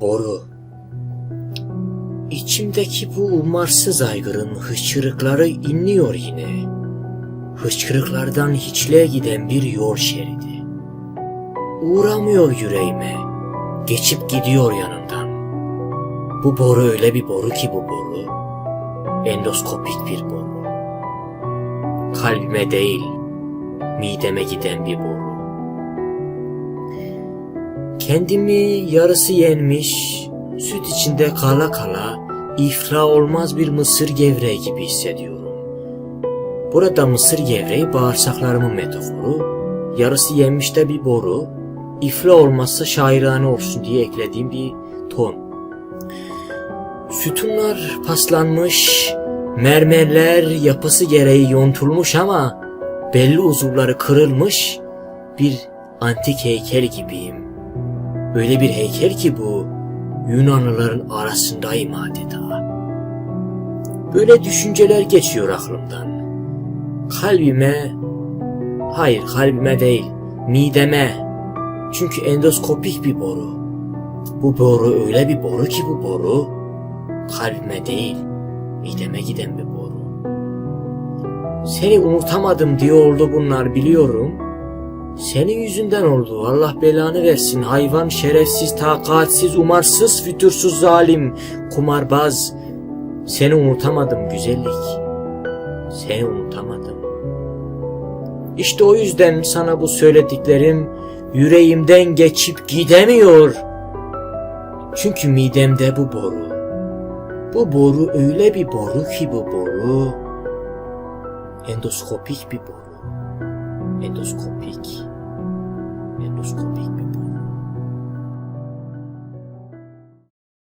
Boru. İçimdeki bu umarsız aygırın hıçkırıkları inliyor yine. Hıçkırıklardan hiçliğe giden bir yol şeridi. Uğramıyor yüreğime. Geçip gidiyor yanından. Bu boru öyle bir boru ki bu boru. Endoskopik bir boru. Kalbime değil, mideme giden bir boru. Kendimi yarısı yenmiş, süt içinde kala kala ifra olmaz bir mısır gevreği gibi hissediyorum. Burada mısır gevreği bağırsaklarımın metaforu, yarısı yenmiş de bir boru, ifla olmazsa şairane olsun diye eklediğim bir ton. Sütunlar paslanmış, mermerler yapısı gereği yontulmuş ama belli uzuvları kırılmış bir antik heykel gibiyim. Öyle bir heykel ki bu Yunanlıların arasındayım adeta. Böyle düşünceler geçiyor aklımdan. Kalbime, hayır kalbime değil, mideme. Çünkü endoskopik bir boru. Bu boru öyle bir boru ki bu boru kalbime değil, mideme giden bir boru. Seni unutamadım diye oldu bunlar biliyorum. Senin yüzünden oldu. Allah belanı versin. Hayvan, şerefsiz, takatsiz, umarsız, fütursuz, zalim, kumarbaz. Seni unutamadım güzellik. Seni unutamadım. İşte o yüzden sana bu söylediklerim yüreğimden geçip gidemiyor. Çünkü midemde bu boru. Bu boru öyle bir boru ki bu boru. Endoskopik bir boru. Endoskopik. Endoskopik bir boru.